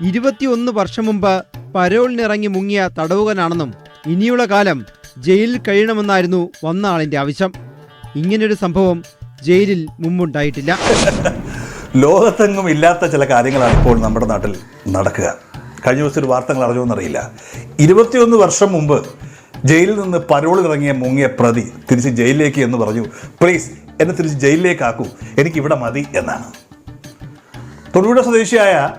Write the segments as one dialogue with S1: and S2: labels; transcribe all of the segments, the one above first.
S1: ഇരുപത്തിയൊന്ന് വർഷം മുമ്പ് പരോളിനിറങ്ങി മുങ്ങിയ തടവുകനാണെന്നും ഇനിയുള്ള കാലം ജയിലിൽ കഴിയണമെന്നായിരുന്നു വന്ന ആളിന്റെ ആവശ്യം. ഇങ്ങനൊരു സംഭവം ജയിലിൽ മുമ്പുണ്ടായിട്ടില്ല.
S2: ലോകത്തെങ്ങും ഇല്ലാത്ത ചില കാര്യങ്ങളാണ് ഇപ്പോൾ നമ്മുടെ നാട്ടിൽ നടക്കുക. കഴിഞ്ഞ ദിവസം ഒരു വാർത്തകൾ അറിഞ്ഞോന്നറിയില്ല ഇരുപത്തിയൊന്ന് വർഷം മുമ്പ് ജയിലിൽ നിന്ന് പരോളിൽ ഇറങ്ങിയ മുങ്ങിയ പ്രതി തിരിച്ച് ജയിലിലേക്ക് എന്ന് പറഞ്ഞു പ്ലീസ് എന്നെ തിരിച്ച് ജയിലിലേക്കാക്കൂ എനിക്കിവിടെ മതി എന്നാണ്. തൊടുപുഴ സ്വദേശിയായ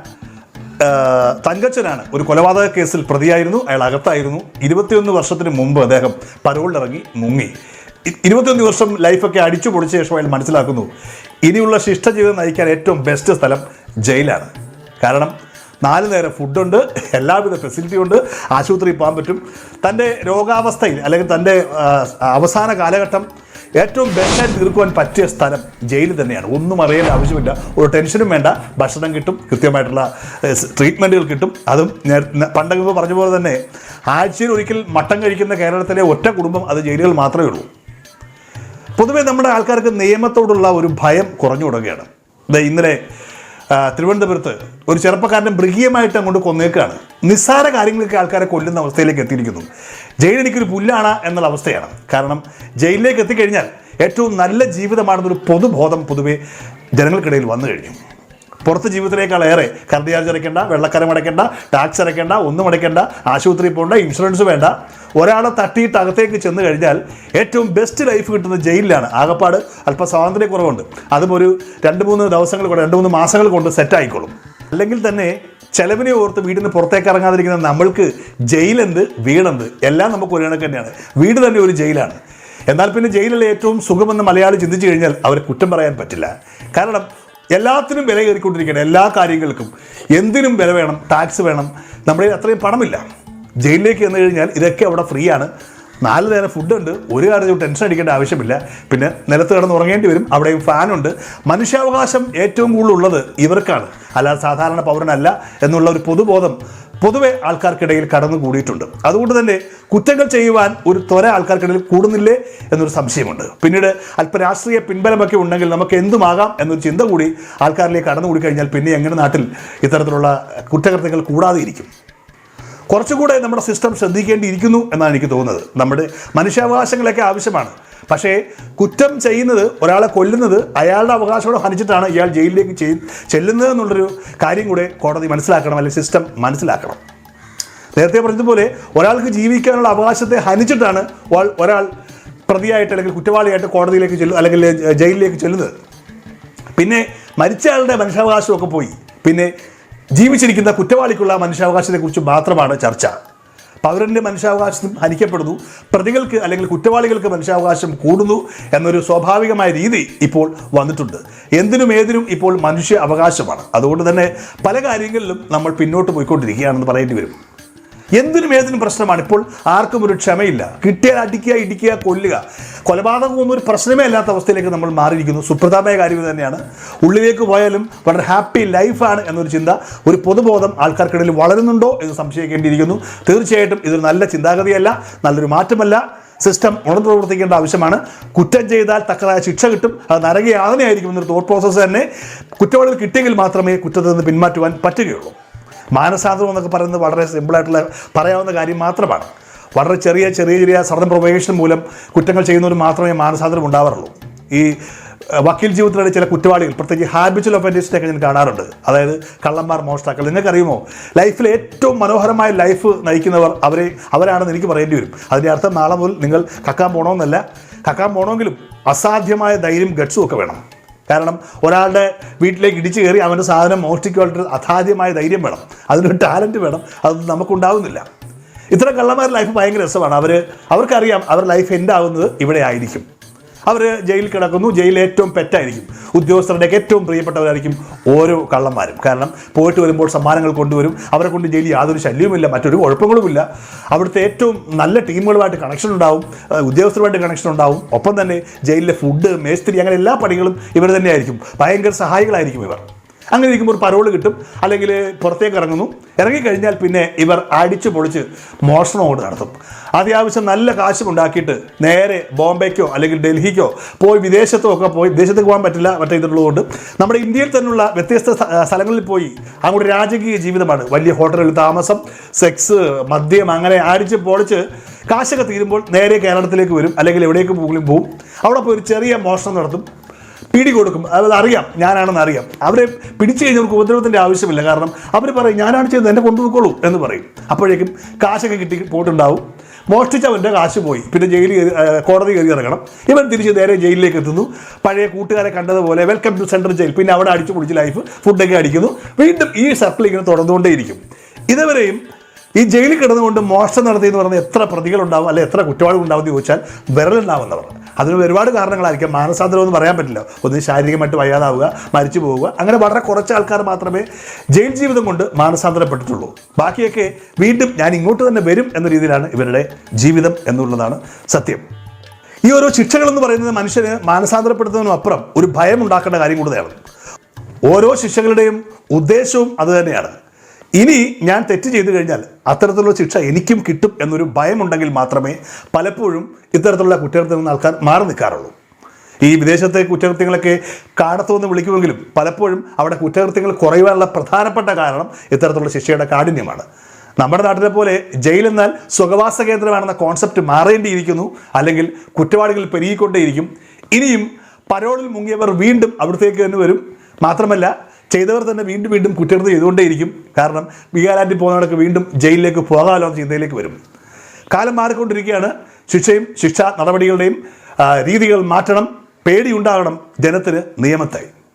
S2: തങ്കച്ചനാണ്. ഒരു കൊലപാതക കേസിൽ പ്രതിയായിരുന്നു. അയാൾ അകത്തായിരുന്നു. ഇരുപത്തിയൊന്ന് വർഷത്തിന് മുമ്പ് അദ്ദേഹം പരോളിലിറങ്ങി മുങ്ങി. ഇരുപത്തിയൊന്ന് വർഷം ലൈഫൊക്കെ അടിച്ചു പൊടിച്ച ശേഷം അയാൾ മനസ്സിലാക്കുന്നു ഇനിയുള്ള ശിഷ്ടജീവിതം നയിക്കാൻ ഏറ്റവും ബെസ്റ്റ് സ്ഥലം ജയിലാണ് കാരണം നാല് നേരം ഫുഡുണ്ട് എല്ലാവിധ ഫെസിലിറ്റി ഉണ്ട് ആശുപത്രിയിൽ പോകാൻ പറ്റും. തന്റെ രോഗാവസ്ഥയിൽ അല്ലെങ്കിൽ തന്റെ അവസാന കാലഘട്ടം ഏറ്റവും ബെസ്റ്റായിട്ട് തീർക്കുവാൻ പറ്റിയ സ്ഥലം ജയിൽ തന്നെയാണ്. ഒന്നും അറിയേണ്ട ആവശ്യമില്ല. ഒരു ടെൻഷനും വേണ്ട. ഭക്ഷണം കിട്ടും. കൃത്യമായിട്ടുള്ള ട്രീറ്റ്മെന്റുകൾ കിട്ടും. അതും പണ്ടൊക്കെ പറഞ്ഞ പോലെ തന്നെ ആഴ്ചയിൽ ഒരിക്കൽ മട്ടൻ കഴിക്കുന്ന കേരളത്തിലെ ഒറ്റ കുടുംബം അത് ജയിലുകൾ മാത്രമേ ഉള്ളൂ. പൊതുവേ നമ്മുടെ ആൾക്കാർക്ക് നിയമത്തോടുള്ള ഒരു ഭയം കുറഞ്ഞു തുടങ്ങുകയാണ്. ഇന്നലെ തിരുവനന്തപുരത്ത് ഒരു ചെറുപ്പക്കാരനെ മൃഗീയമായിട്ട് അങ്ങോട്ട് കൊന്നേക്കാണ് നിസ്സാര കാര്യങ്ങളൊക്കെ ആൾക്കാരെ കൊല്ലുന്ന അവസ്ഥയിലേക്ക് എത്തിയിരിക്കുന്നു. ജയിലെനിക്കൊരു പുല്ലാണ് എന്നുള്ള അവസ്ഥയാണ്. കാരണം ജയിലിലേക്ക് എത്തിക്കഴിഞ്ഞാൽ ഏറ്റവും നല്ല ജീവിതമാണെന്നൊരു പൊതുബോധം പൊതുവെ ജനങ്ങൾക്കിടയിൽ വന്നു കഴിഞ്ഞു. പുറത്ത് ജീവിതത്തിനേക്കാളേറെ കറണ്ട് ചാർജ് അടയ്ക്കേണ്ട വെള്ളക്കരം അടയ്ക്കേണ്ട ടാക്സ് അടയ്ക്കേണ്ട ഒന്നും അടയ്ക്കേണ്ട ആശുപത്രി പോകേണ്ട ഇൻഷുറൻസ് വേണ്ട. ഒരാളെ തട്ടിയിട്ട് അകത്തേക്ക് ചെന്ന് കഴിഞ്ഞാൽ ഏറ്റവും ബെസ്റ്റ് ലൈഫ് കിട്ടുന്ന ജയിലിലാണ്. ആകപ്പാട് അല്പം സ്വാതന്ത്ര്യക്കുറവുണ്ട് അതും ഒരു രണ്ട് മൂന്ന് ദിവസങ്ങൾ കൊണ്ട് രണ്ട് മൂന്ന് മാസങ്ങൾ കൊണ്ട് സെറ്റ് ആയിക്കോളും. അല്ലെങ്കിൽ തന്നെ ചിലവിനെ ഓർത്ത് വീടിന് പുറത്തേക്ക് ഇറങ്ങാതിരിക്കുന്ന നമ്മൾക്ക് ജയിലെന്ത് വീടെന്ത്? എല്ലാം നമുക്ക് ഒരു കണക്ക് തന്നെയാണ്. വീട് തന്നെ ഒരു ജയിലാണ്. എന്നാൽ പിന്നെ ജയിലിലെ ഏറ്റവും സുഖമെന്ന് മലയാളി ചിന്തിച്ചു കഴിഞ്ഞാൽ അവരെ കുറ്റം പറയാൻ പറ്റില്ല. കാരണം എല്ലാത്തിനും വില കയറിക്കൊണ്ടിരിക്കുകയാണ് എല്ലാ കാര്യങ്ങൾക്കും. എന്തിനും വില വേണം ടാക്സ് വേണം. നമ്മുടെ അത്രയും പണമില്ല. ജയിലിലേക്ക് ചെന്ന് കഴിഞ്ഞാൽ ഇതൊക്കെ അവിടെ ഫ്രീ ആണ്. നാല് നേരം ഫുഡുണ്ട് ഒരു കാര്യം ടെൻഷൻ അടിക്കേണ്ട ആവശ്യമില്ല. പിന്നെ നിലത്ത് കിടന്ന് ഉറങ്ങേണ്ടി വരും അവിടെയും ഫാനുണ്ട് മനുഷ്യാവകാശം ഏറ്റവും കൂടുതൽ ഉള്ളത് ഇവർക്കാണ്. അല്ലാതെ സാധാരണ പൗരനല്ല എന്നുള്ള ഒരു പൊതുബോധം പൊതുവെ ആൾക്കാർക്കിടയിൽ കടന്നു കൂടിയിട്ടുണ്ട് അതുകൊണ്ട് തന്നെ കുറ്റങ്ങൾ ചെയ്യുവാൻ ഒരു ത്വര ആൾക്കാർക്കിടയിൽ കൂടുന്നില്ലേ എന്നൊരു സംശയമുണ്ട്. പിന്നീട് അല്പ രാഷ്ട്രീയ പിൻബലമൊക്കെ ഉണ്ടെങ്കിൽ നമുക്ക് എന്തുമാകാം എന്നൊരു ചിന്ത കൂടി ആൾക്കാരിലേക്ക് കടന്നു കൂടി കഴിഞ്ഞാൽ പിന്നെ എങ്ങനെ നാട്ടിൽ ഇത്തരത്തിലുള്ള കുറ്റകൃത്യങ്ങൾ കൂടാതെ ഇരിക്കും കുറച്ചുകൂടെ നമ്മുടെ സിസ്റ്റം ശ്രദ്ധിക്കേണ്ടിയിരിക്കുന്നു എന്നാണ് എനിക്ക് തോന്നുന്നത്. നമ്മുടെ മനുഷ്യാവകാശങ്ങളൊക്കെ ആവശ്യമാണ്. പക്ഷേ കുറ്റം ചെയ്യുന്നത് ഒരാളെ കൊല്ലുന്നത് അയാളുടെ അവകാശങ്ങളെ ഹനിച്ചിട്ടാണ് ഇയാൾ ജയിലിലേക്ക് ചെല്ലുന്നത് എന്നുള്ളൊരു കാര്യം കൂടെ കോടതി മനസ്സിലാക്കണം അല്ലെങ്കിൽ സിസ്റ്റം മനസ്സിലാക്കണം. നേരത്തെ പറഞ്ഞതുപോലെ ഒരാൾക്ക് ജീവിക്കാനുള്ള അവകാശത്തെ ഹനിച്ചിട്ടാണ് ഒരാൾ പ്രതിയായിട്ട് അല്ലെങ്കിൽ കുറ്റവാളിയായിട്ട് കോടതിയിലേക്ക് ചെല്ലു അല്ലെങ്കിൽ ജയിലിലേക്ക് ചെല്ലുന്നത്. പിന്നെ മരിച്ചയാളുടെ മനുഷ്യാവകാശമൊക്കെ പോയി. പിന്നെ ജീവിച്ചിരിക്കുന്ന കുറ്റവാളിക്കുള്ള മനുഷ്യാവകാശത്തെക്കുറിച്ച് മാത്രമാണ് ചർച്ച. പൗരന്റെ മനുഷ്യാവകാശം ഹനിക്കപ്പെടുന്നു പ്രതികൾക്ക് അല്ലെങ്കിൽ കുറ്റവാളികൾക്ക് മനുഷ്യാവകാശം കൂടുന്നു എന്നൊരു സ്വാഭാവികമായ രീതി ഇപ്പോൾ വന്നിട്ടുണ്ട്. എന്തിനും ഏതിനും ഇപ്പോൾ മനുഷ്യ അവകാശമാണ്. അതുകൊണ്ട് തന്നെ പല കാര്യങ്ങളിലും നമ്മൾ പിന്നോട്ട് പോയിക്കൊണ്ടിരിക്കുകയാണെന്ന് പറയേണ്ടി വരും. എന്തിനും ഏതിനും പ്രശ്നമാണ്. ഇപ്പോൾ ആർക്കും ഒരു ക്ഷമയില്ല. കിട്ടിയാൽ അടിക്കുക ഇടിക്കുക കൊല്ലുക. കൊലപാതകം ഒന്നും ഒരു പ്രശ്നമേ അല്ലാത്ത അവസ്ഥയിലേക്ക് നമ്മൾ മാറിയിരിക്കുന്നു. സുപ്രധാനമായ കാര്യം തന്നെയാണ്. ഉള്ളിലേക്ക് പോയാലും വളരെ ഹാപ്പി ലൈഫാണ് എന്നൊരു ചിന്ത ഒരു പൊതുബോധം ആൾക്കാർക്കിടയിൽ വളരുന്നുണ്ടോ എന്ന് സംശയിക്കേണ്ടിയിരിക്കുന്നു. തീർച്ചയായിട്ടും ഇതൊരു നല്ല ചിന്താഗതിയല്ല നല്ലൊരു മാറ്റമല്ല. സിസ്റ്റം ഉണർന്നു പ്രവർത്തിക്കേണ്ട ആവശ്യമാണ്. കുറ്റം ചെയ്താൽ തക്കതായ ശിക്ഷ കിട്ടും. അത് നരകയാതനയായിരിക്കും എന്നൊരു തോട്ട് പ്രോസസ്സ് തന്നെ. കുറ്റവാളികൾ കിട്ടിയെങ്കിൽ മാത്രമേ കുറ്റത്തിൽ നിന്ന് പിന്മാറ്റുവാൻ പറ്റുകയുള്ളൂ. മാനസാന്തരം എന്നൊക്കെ പറയുന്നത് വളരെ സിമ്പിളായിട്ടുള്ള പറയാവുന്ന കാര്യം മാത്രമാണ്. വളരെ ചെറിയ ചെറിയ ചെറിയ സഡൻ പ്രൊവേഷൻ മൂലം കുറ്റങ്ങൾ ചെയ്യുന്നവർ മാത്രമേ മാനസാന്തരം ഉണ്ടാവാറുള്ളൂ. ഈ വക്കീൽ ജീവിതത്തിലുള്ള ചില കുറ്റവാളികൾ പ്രത്യേകിച്ച് ഹാബിച്വൽ ഒഫൻഡേഴ്സിനെയൊക്കെ ഞാൻ കാണാറുണ്ട്. അതായത് കള്ളന്മാർ മോഷ്ടാക്കൾ നിങ്ങൾക്കറിയുമോ? ലൈഫിലെ ഏറ്റവും മനോഹരമായ ലൈഫ് നയിക്കുന്നവർ അവരെ അവരാണെന്ന് എനിക്ക് പറയേണ്ടി വരും. അതിന്റെ അർത്ഥം നാളെ മുതൽ നിങ്ങൾ കക്കാൻ പോകണമെന്നല്ല കക്കാൻ പോകണമെങ്കിലും അസാധ്യമായ ധൈര്യം ഗട്സും ഒക്കെ വേണം. കാരണം ഒരാളുടെ വീട്ടിലേക്ക് ഇടിച്ചു കയറി അവന്റെ സാധനം മോഷ്ടിക്കുവാനായിട്ട് അസാധ്യമായ ധൈര്യം വേണം. അതിനൊരു ടാലന്റ് വേണം. അത് നമുക്കുണ്ടാവുന്നില്ല. ഇത്ര കള്ളന്മാരുടെ ലൈഫ് ഭയങ്കര രസമാണ്. അവർ അവർക്കറിയാം അവരുടെ ലൈഫ് എൻഡ് ആവുന്നത് ഇവിടെ ആയിരിക്കും. അവർ ജയിലിൽ കിടക്കുന്നു. ജയിലിൽ ഏറ്റവും പെറ്റായിരിക്കും. ഉദ്യോഗസ്ഥരുടെയൊക്കെ ഏറ്റവും പ്രിയപ്പെട്ടവരായിരിക്കും ഓരോ കള്ളന്മാരും. കാരണം പോയിട്ട് വരുമ്പോൾ സമ്മാനങ്ങൾ കൊണ്ടുവരും. അവരെ കൊണ്ട് ജയിലിൽ യാതൊരു ശല്യവുമില്ല മറ്റൊരു കുഴപ്പങ്ങളുമില്ല. അവിടുത്തെ ഏറ്റവും നല്ല ടീമുകളുമായിട്ട് കണക്ഷൻ ഉണ്ടാവും. ഉദ്യോഗസ്ഥരുമായിട്ട് കണക്ഷൻ ഉണ്ടാവും. ഒപ്പം തന്നെ ജയിലിലെ ഫുഡ് മേസ്ത്രി അങ്ങനെ എല്ലാ പണികളും ഇവർ തന്നെയായിരിക്കും. ഭയങ്കര സഹായികളായിരിക്കും ഇവർ. അങ്ങനെ ഇരിക്കുമ്പോൾ ഒരു പരോൾ കിട്ടും. അല്ലെങ്കിൽ പുറത്തേക്ക് ഇറങ്ങുന്നു. ഇറങ്ങിക്കഴിഞ്ഞാൽ പിന്നെ ഇവർ അടിച്ചു പൊളിച്ച് മോഷണമോട് നടത്തും. അത്യാവശ്യം നല്ല കാശും ഉണ്ടാക്കിയിട്ട് നേരെ ബോംബെക്കോ അല്ലെങ്കിൽ ഡൽഹിക്കോ പോയി വിദേശത്തോ ഒക്കെ പോയി വിദേശത്തേക്ക് പോകാൻ പറ്റില്ല മറ്റേ ഇതുള്ളതുകൊണ്ട് നമ്മുടെ ഇന്ത്യയിൽ തന്നെയുള്ള വ്യത്യസ്ത സ്ഥലങ്ങളിൽ പോയി അങ്ങോട്ട് രാജകീയ ജീവിതമാണ്. വലിയ ഹോട്ടലുകളിൽ താമസം സെക്സ് മദ്യം അങ്ങനെ അടിച്ച് പൊളിച്ച് കാശൊക്കെ തീരുമ്പോൾ നേരെ കേരളത്തിലേക്ക് വരും. അല്ലെങ്കിൽ എവിടേക്ക് പോലും പോവും. അവിടെ പോയി ഒരു ചെറിയ മോഷണം നടത്തും. പിടി കൊടുക്കും അത് അറിയാം. ഞാനാണെന്ന് അറിയാം. അവരെ പിടിച്ചു കഴിഞ്ഞാൽ നമുക്ക് ഉപദ്രവത്തിന്റെ ആവശ്യമില്ല. കാരണം അവർ പറയും ഞാനാണ് ചെയ്തത് എന്നെ കൊണ്ടുപോയിക്കോളൂ എന്ന് പറയും. അപ്പോഴേക്കും കാശൊക്കെ കിട്ടി പോയിട്ടുണ്ടാവും. മോഷ്ടിച്ചവന്റെ കാശ് പോയി. പിന്നെ ജയിലിൽ കോടതി കയറി ഇറങ്ങണം. ഇവൻ തിരിച്ച് നേരെ ജയിലിലേക്ക് എത്തുന്നു. പഴയ കൂട്ടുകാരെ കണ്ടതുപോലെ വെൽക്കം ടു സെൻട്രൽ ജയിൽ പിന്നെ അവിടെ അടിച്ചു പൊളിച്ച് ലൈഫ് ഫുഡൊക്കെ അടിക്കുന്നു. വീണ്ടും ഈ സർക്കിൾ ഇങ്ങനെ തുടർന്നുകൊണ്ടേയിരിക്കും. ഇതുവരെയും ഈ ജയിലിൽ കിടന്നുകൊണ്ട് മോഷണം നടത്തി എന്ന് പറഞ്ഞാൽ എത്ര പ്രതികളുണ്ടാവും അല്ലെ എത്ര കുറ്റവാളികൾ ഉണ്ടാവും എന്ന് ചോദിച്ചാൽ വിരലുണ്ടാവുന്നവർ. അതിന് ഒരുപാട് കാരണങ്ങളായിരിക്കും. മാനസാന്തരം എന്ന് പറയാൻ പറ്റില്ല. ഒന്ന് ശാരീരികമായിട്ട് വയ്യാതാവുക മരിച്ചു പോവുക. അങ്ങനെ വളരെ കുറച്ച് ആൾക്കാർ മാത്രമേ ജയിൽ ജീവിതം കൊണ്ട് മാനസാന്തരപ്പെട്ടിട്ടുള്ളൂ. ബാക്കിയൊക്കെ വീണ്ടും ഞാൻ ഇങ്ങോട്ട് തന്നെ വരും എന്ന രീതിയിലാണ് ഇവരുടെ ജീവിതം എന്നുള്ളതാണ് സത്യം. ഈ ഓരോ ശിക്ഷകളെന്ന് പറയുന്നത് മനുഷ്യന് മാനസാന്തരപ്പെടുത്തുന്നതിനും അപ്പുറം ഒരു ഭയം ഉണ്ടാക്കേണ്ട കാര്യം കൂടുതലാണ് ഓരോ ശിക്ഷകളുടെയും ഉദ്ദേശവും അതുതന്നെയാണ് ഇനി ഞാൻ തെറ്റ് ചെയ്തു കഴിഞ്ഞാൽ അത്തരത്തിലുള്ള ശിക്ഷ എനിക്കും കിട്ടും എന്നൊരു ഭയമുണ്ടെങ്കിൽ മാത്രമേ പലപ്പോഴും ഇത്തരത്തിലുള്ള കുറ്റകൃത്യത്തിൽ നിന്ന് ആൾക്കാർ മാറി നിൽക്കാറുള്ളൂ. ഈ വിദേശത്തെ കുറ്റകൃത്യങ്ങളൊക്കെ കാടത്തുമെന്ന് വിളിക്കുമെങ്കിലും പലപ്പോഴും അവിടെ കുറ്റകൃത്യങ്ങൾ കുറയുവാനുള്ള പ്രധാനപ്പെട്ട കാരണം ഇത്തരത്തിലുള്ള ശിക്ഷയുടെ കാഠിന്യമാണ്. നമ്മുടെ നാട്ടിലെ പോലെ ജയിലെന്നാൽ സുഖവാസ കേന്ദ്രമാണെന്ന കോൺസെപ്റ്റ് മാറേണ്ടിയിരിക്കുന്നു. അല്ലെങ്കിൽ കുറ്റവാളികൾ പെരുകിക്കൊണ്ടേയിരിക്കും. ഇനിയും പരോളിൽ മുങ്ങിയവർ വീണ്ടും അവിടത്തേക്ക് തന്നെ വരും. മാത്രമല്ല ചെയ്തവർ തന്നെ വീണ്ടും വീണ്ടും കുറ്റകൃത്യം ചെയ്തുകൊണ്ടേയിരിക്കും. കാരണം ബീഹാരാറ്റി പോകുന്നവർക്ക് വീണ്ടും ജയിലിലേക്ക് പോകാമല്ലോ എന്ന ചിന്തയിലേക്ക് വരും. കാലം മാറിക്കൊണ്ടിരിക്കുകയാണ്. ശിക്ഷയും ശിക്ഷാ നടപടികളുടെയും രീതികൾ മാറ്റണം. പേടിയുണ്ടാകണം ജനത്തിന് നിയമത്തെ